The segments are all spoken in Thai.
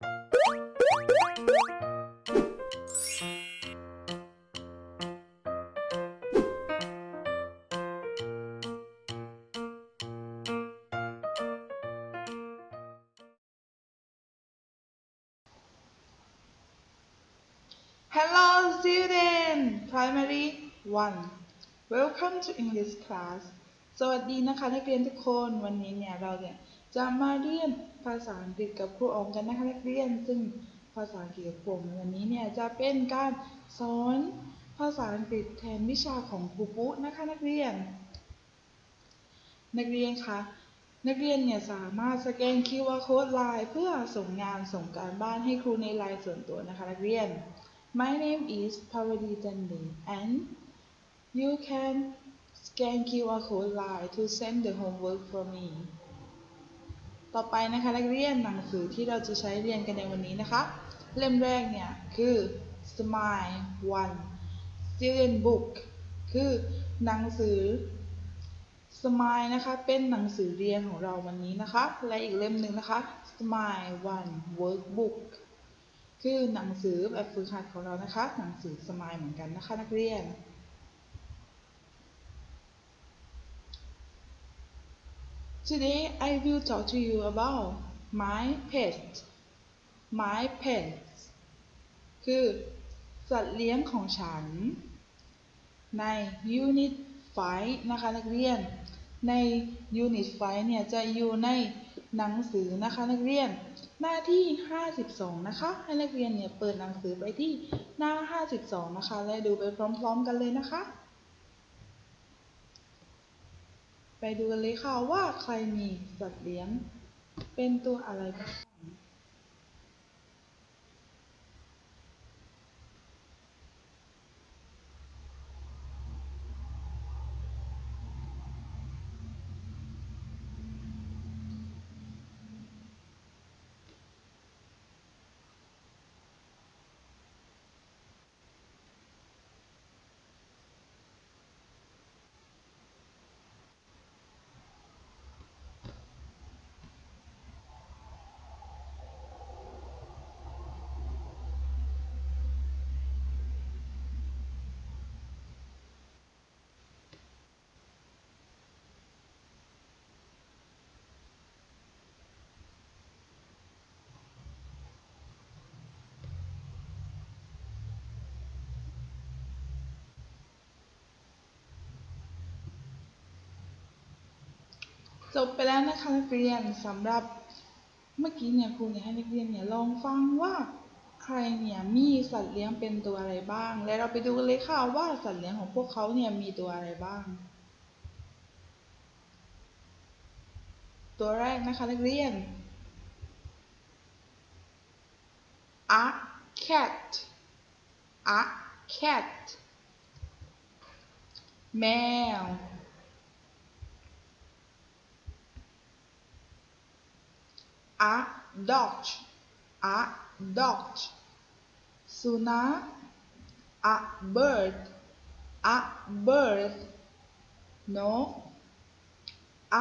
Hello student primary 1 welcome to English class สวัสดีนะคะนักเรียนทุกคนวันนี้เนี่ยเราเนี่ยจะมาเรียน ภาษาอังกฤษกับครูออมกันนะคะนักเรียน ซึ่งภาษาอังกฤษกับครูออมวันนี้เนี่ยจะเป็นการสอนภาษาอังกฤษแทนวิชาของครูปุ๊นะคะนักเรียน นักเรียนคะนักเรียนเนี่ยสามารถสแกน QR code ไลน์เพื่อส่งงานส่งการบ้านให้ครูในไลน์ส่วนตัวนะคะนักเรียน My name is Pavadi Tande and you can scan QR code line to send the homework for me ต่อไปนะคะนักเรียนหนังสือที่เราจะใช้เรียนกันในวันนี้นะคะ เล่มแรกเนี่ยคือ Smile One Student Book คือหนังสือ Smile นะคะ เป็นหนังสือเรียนของเราวันนี้นะคะ และอีกเล่มหนึ่งนะคะ Smile One Workbook คือหนังสือแบบฝึกหัดของเรานะคะ หนังสือ Smile เหมือนกันนะคะนักเรียน Today I will talk to you about my pet my pets คือ สัตว์เลี้ยงของฉัน ใน Unit 5นะคะนักเรียน ใน Unit 5เนี่ยจะอยู่ในหนังสือนะคะนักเรียน หน้าที่ 52 นะคะ ให้นักเรียนเนี่ยเปิดหนังสือไปที่หน้า 52 นะคะ และดูไปพร้อม ๆ กันเลยนะคะ ไปดูกันเลยค่ะว่าใครมีสัตว์เลี้ยงเป็นตัวอะไรบ้าง จบไปแล้วนะคะนักเรียนสำหรับเมื่อกี้เนี่ยครูเนี่ยให้นักเรียนเนี่ยลองฟังว่าใครเนี่ยมีสัตว์เลี้ยงเป็นตัวอะไรบ้าง และเราไปดูกันเลยค่ะว่าสัตว์เลี้ยงของพวกเขาเนี่ยมีตัวอะไรบ้าง ตัวแรกนะคะนักเรียน a cat a cat แมว a dog a dog สุนัข a bird a bird นก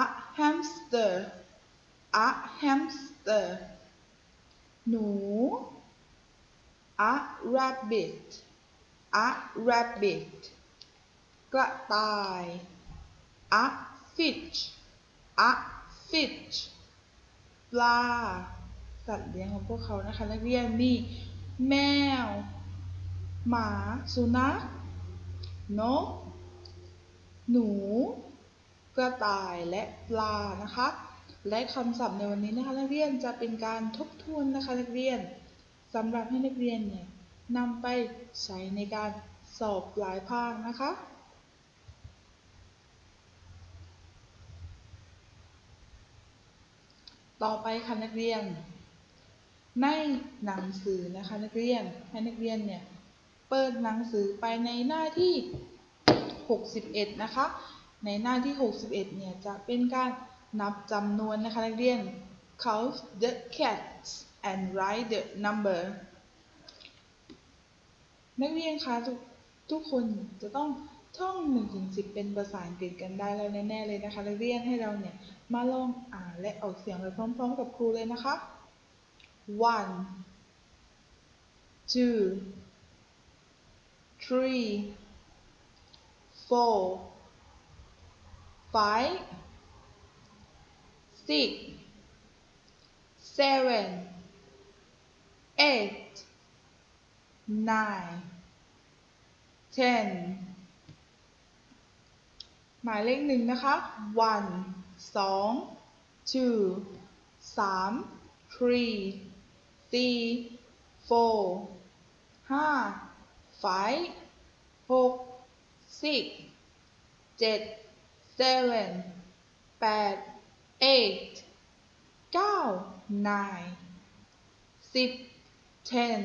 a hamster a hamster หนู a rabbit a rabbit กระต่าย a fish a fish ป ลาสัตว์เลี้ยงของพวกเขานะคะ นักเรียนมีแมว หมาสุนัขนก หนู กระต่ายและปลานะคะ และคำศัพท์ในวันนี้นะคะ นักเรียนจะเป็นการทบทวนนะคะ นักเรียนสำหรับให้นักเรียนเนี่ยนำไปใช้ในการสอบปลายภาคนะคะ ต่อไปค่ะนักเรียน ในหนังสือนะคะนักเรียนให้นักเรียนเนี่ยเปิดหนังสือไปในหน้าที่ 61 นะคะ ในหน้าที่ 61 เนี่ยจะเป็นการนับจำนวนนะคะนักเรียน count the cats and write the number นักเรียนคะทุกทุกคนจะต้อง ท่อง1ถึง10 เป็นภาษาอังกฤษกันได้แล้วแน่ๆเลยนะคะนักเรียนให้เราเนี่ย มาลองอ่านและออกเสียงไปพร้อมๆกับครูเลยนะคะ one two three four five six seven eight nine ten หมายเลขหนึ่งนะคะ one สอง two สาม three สี่ four ห้า five หก six เจ็ด seven แปด eight เก้า nine สิบ ten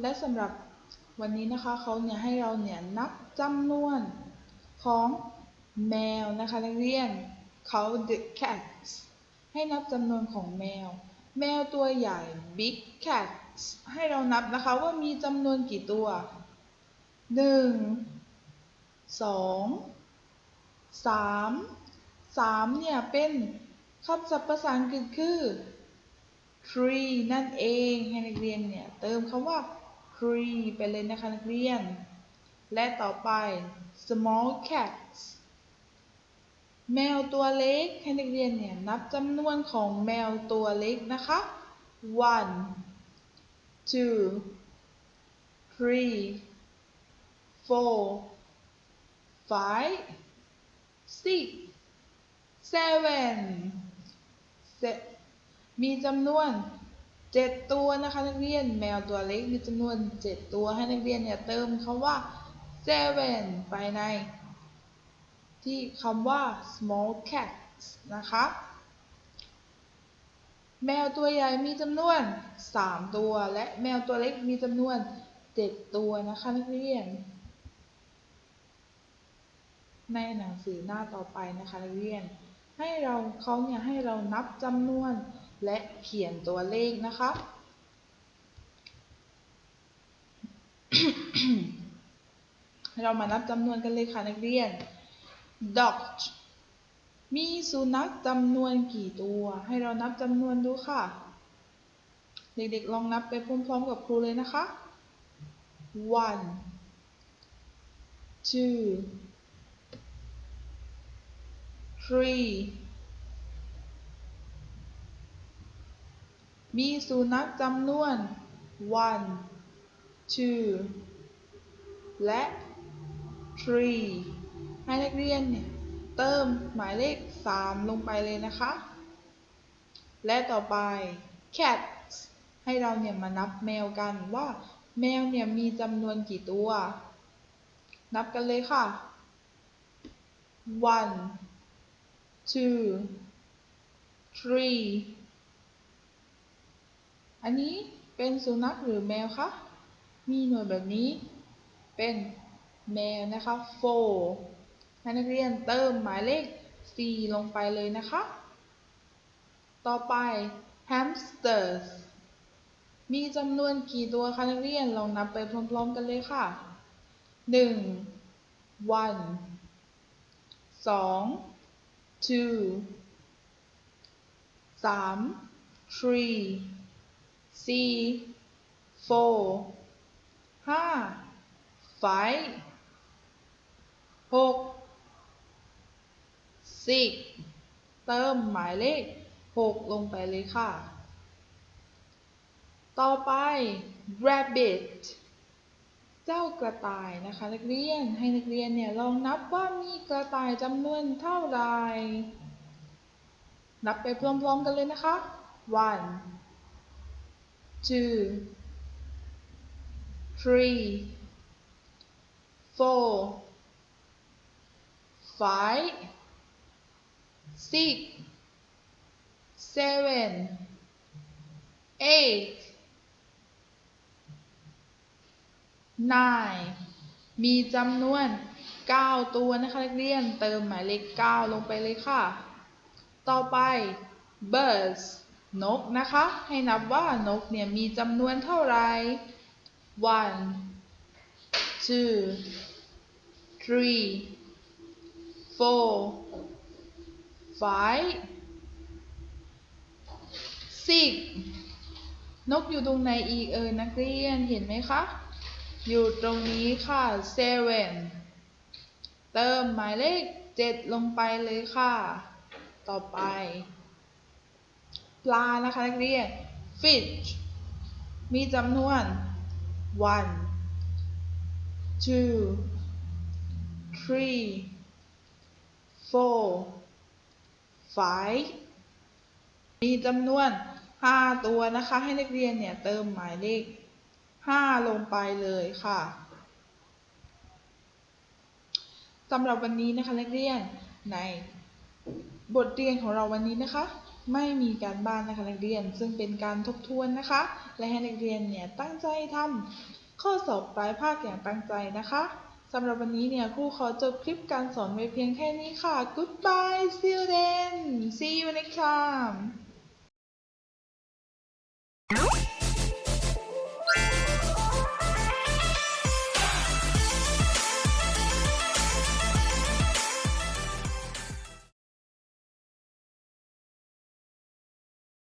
และสำหรับ วันนี้นะคะเขาเนี่ยให้เราเนี่ยนับจำนวนของแมวนะคะนักเรียนเขา the cats ให้นับจำนวนของแมว แมวตัวใหญ่ big cats ให้เรานับนะคะว่ามีจำนวนกี่ตัวหนึ่งสองสามสามเนี่ยเป็นคำศัพท์ภาษาอังกฤษคือ tree นั่นเองให้นักเรียนเนี่ยเติมคำว่า tree ไปเลยนะคะนักเรียน และต่อไป small cats แมวตัวเล็กให้นักเรียนเนี่ยนับจำนวนของแมวตัวเล็กนะคะ one two three four five six seven เสมีจำนวน 7 ตัวนะคะนักเรียนแมวตัวเล็กมีจำนวน 7 ตัวให้นักเรียนเนี่ยเติมคำว่า seven ไปใน ที่คำว่า small cats นะคะแมวตัวใหญ่มีจำนวน 3 ตัว และแมวตัวเล็กมีจำนวน 7 ตัวนะคะนักเรียน ในหนังสือหน้าต่อไปนะคะนักเรียน ให้เราเขาเนี่ยให้เรานับจำนวน และเขียนตัวเลขนะคะ เรามานับจำนวนกันเลยค่ะนักเรียน dog มีสุนัขจำนวนกี่ตัว ให้เรานับจำนวนดูค่ะ เด็กๆลองนับไปพร้อมๆกับครูเลยนะคะ one two three มีสุนัขจำนวน one two และ three ให้นักเรียนเนี่ยเติมหมายเลข 3 ลงไปเลยนะคะ และต่อไป cats ให้เราเนี่ยมานับแมวกันว่าแมวเนี่ยมีจำนวนกี่ตัว นับกันเลยค่ะ one two three อันนี้เป็นสุนัขหรือแมวคะ มีหน่วยแบบนี้ เป็นแมวนะคะ four ให้นักเรียนเติมหมายเลข4ลงไปเลยนะคะ ต่อไป hamsters มีจำนวนกี่ตัวคะนักเรียนลองนับไปพร้อมๆกันเลยค่ะ 1 one 2 two 3 three สี่ four ห้า five หก six เติมหมายเลขหกลงไปเลยค่ะ ต่อไป rabbit เจ้ากระต่ายนะคะนักเรียนให้นักเรียนเนี่ยลองนับว่ามีกระต่ายจำนวนเท่าไหร่นับไปพร้อมๆกันเลยนะคะ one two three four five six seven eight nine มีจำนวน 9 ตัวนะคะนักเรียน เติมหมายเลข 9 ลงไปเลยค่ะ ต่อไป birds นกนะคะ ให้นับว่านกเนี่ยมีจำนวนเท่าไหร่ one two three four five six นกอยู่ตรงไหนอีกเอ่ยนักเรียนเห็นไหมคะ อยู่ตรงนี้ค่ะ seven เติมหมายเลขเจ็ดลงไปเลยค่ะ ต่อไป ปลานะคะนักเรียน fish มีจำนวน one two three four five มีจำนวน 5 ตัวนะคะ ให้นักเรียนเนี่ยเติมหมายเลข 5 ลงไปเลยค่ะสำหรับวันนี้นะคะนักเรียนในบทเรียนของเราวันนี้นะคะ ไม่มีการบ้านนะคะนักเรียน ซึ่งเป็นการทบทวนนะคะ และให้นักเรียนเนี่ยตั้งใจทำข้อสอบปลายภาคอย่างตั้งใจนะคะสำหรับวันนี้เนี่ยครูขอจบคลิปการสอนไว้เพียงแค่นี้ค่ะ Goodbye students see you next time